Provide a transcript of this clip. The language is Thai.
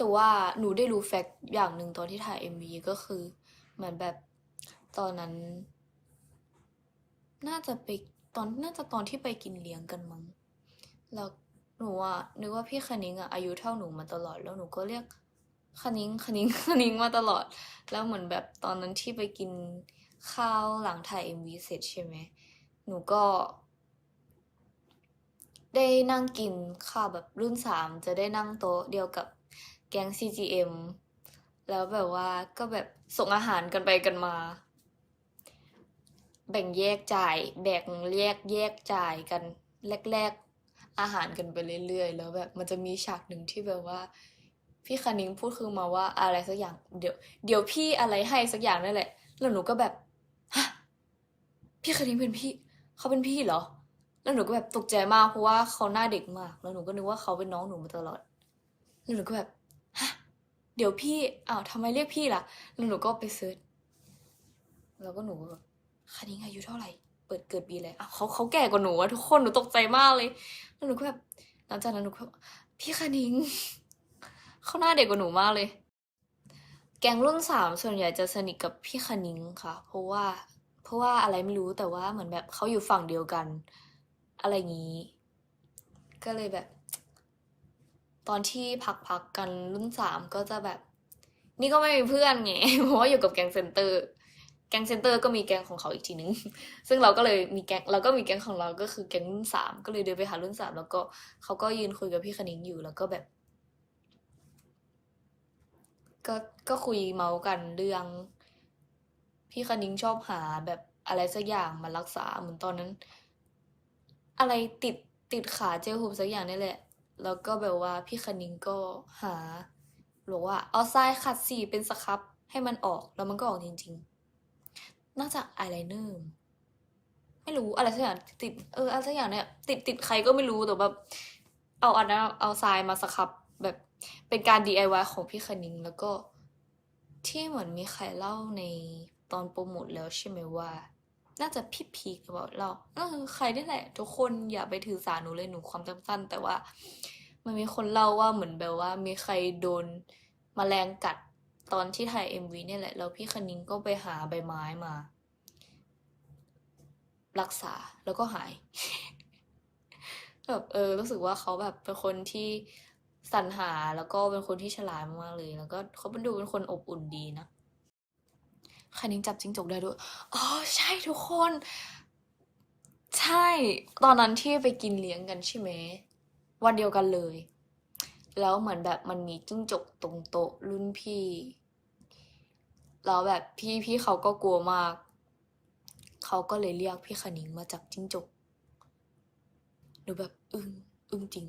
แต่ว่าหนูได้รู้แฟกต์อย่างหนึ่งตอนที่ถ่ายเอ็มวีก็คือเหมือนแบบตอนนั้น น่าจะไปตอนน่าจะตอนที่ไปกินเลี้ยงกันมั้งแล้วหนูอะนึกว่าพี่คณิงอะอายุเท่าหนูมาตลอดแล้วหนูก็เรียกคณิงคณิงคณิงมาตลอด แล้วเหมือนแบบตอนนั้นที่ไปกินข้าวหลังถ่ายเอ็มวีเสร็จใช่ไหมหนูก็ ได้นั่งกินข้าวแบบรุ่นสามจะได้นั่งโต๊ะเดียวกับ แก๊ง CGM แล้วแบบว่าก็แบบส่งอาหารกันไปกันมา แบ่งแยกจ่าย แบ่งแยกแยกจ่ายกันแรกๆอาหารกันไปเรื่อยๆ แล้วแบบมันจะมีฉากหนึ่งที่แบบว่า พี่คณิงพูดคือมาว่าอะไรสักอย่างเดี๋ยวเดี๋ยวพี่อะไรให้สักอย่างนั่นแหละ แล้วหนูก็แบบฮะพี่คณิงเป็นพี่เขาเป็นพี่เหรอ แล้วหนูก็แบบตกใจมากเพราะว่าเขาหน้าเด็กมาก แล้วหนูก็นึกว่าเขาเป็นน้องหนูมาตลอด แล้วหนูก็แบบ เดี๋ยวพี่อ้าวทำไมเรียกพี่ล่ะ แล้วหนูก็ไปเซิร์ชแล้วก็หนูแบบคณิงอายุเท่าไหร่ เปิดเกิดปีอะไรอ้าวเขาเขาแก่กว่าหนูอะทุกคนหนูตกใจมากเลย แล้วหนูก็แบบหลังจากนั้นหนูก็พี่คณิงเขาหน้าเด็กกว่าหนูมากเลย แกงรุ่นสามส่วนใหญ่จะสนิทกับพี่คณิงค่ะ เพราะว่า เพราะว่าอะไรไม่รู้แต่ว่าเหมือนแบบเขาอยู่ฝั่งเดียวกัน อะไรอย่างนี้ ก็เลยแบบ ตอนที่พักพักกันรุ่นสามก็จะแบบ นี่ก็ไม่มีเพื่อนไงเพราะว่าอยู่กับแก๊งเซนเตอร์ แก๊งเซนเตอร์ก็มีแก๊งของเขาอีกทีนึง ซึ่งเราก็เลยมีแก๊งเราก็มีแก๊งของเราก็คือแก๊งรุ่นสามก็เลยเดินไปหารุ่นสามแล้วก็เขาก็ยืนคุยกับพี่คณิงอยู่แล้วก็แบบ ก็ก็คุยเมาส์กันเรื่อง พี่คณิงชอบหาแบบอะไรสักอย่างมารักษาเหมือนตอนนั้น อะไรติดติดขาเจลหูสักอย่างนี่แหละ แล้วก็แบบว่าพี่คณิงก็หาบอกว่าเอาทรายขัดสีเป็นสครับให้มันออกแล้วมันก็ออกจริงๆน่าจะอายไลเนอร์ไม่รู้อะไรสักอย่างติดเอออะไรสักอย่างเนี่ยติดติดใครก็ไม่รู้แต่แบบเอาอันนั้นเอาทรายมาสครับแบบเป็นการ DIY ของพี่คณิงแล้วก็ที่เหมือนมีใครเล่าในตอนโปรโมทแล้วใช่ไหมว่า น่าจะพี่พีคหรือเปล่าเราเออใครได้แหละ ทุกคนอย่าไปถือสาหนูเลยหนูความจำสั้น แต่ว่า มันมีคนเล่าว่าเหมือนแบบว่า มีใครโดนแมลงกัดตอนที่ถ่ายเอ็มวีเนี่ยแหละ แล้วพี่คณิงก็ไปหาใบไม้มา รักษาแล้วก็หายแบบเออรู้สึกว่าเขาแบบเป็นคนที่สรรหาแล้วก็เป็นคนที่ฉลาดมากเลย แล้วก็เขาเป็นดูเป็นคนอบอุ่นดีนะ คณิงจับจิ้งจกได้ด้วย อ๋อ ใช่ทุกคน ใช่ ตอนนั้นที่ไปกินเลี้ยงกันใช่ไหม วันเดียวกันเลย แล้วเหมือนแบบมันมีจิ้งจกตรงโต๊ะรุ่นพี่ แล้วแบบพี่พี่เขาก็กลัวมาก เขาก็เลยเรียกพี่คณิงมาจับจิ้งจกหนูแบบอึ้งอึ้งจริง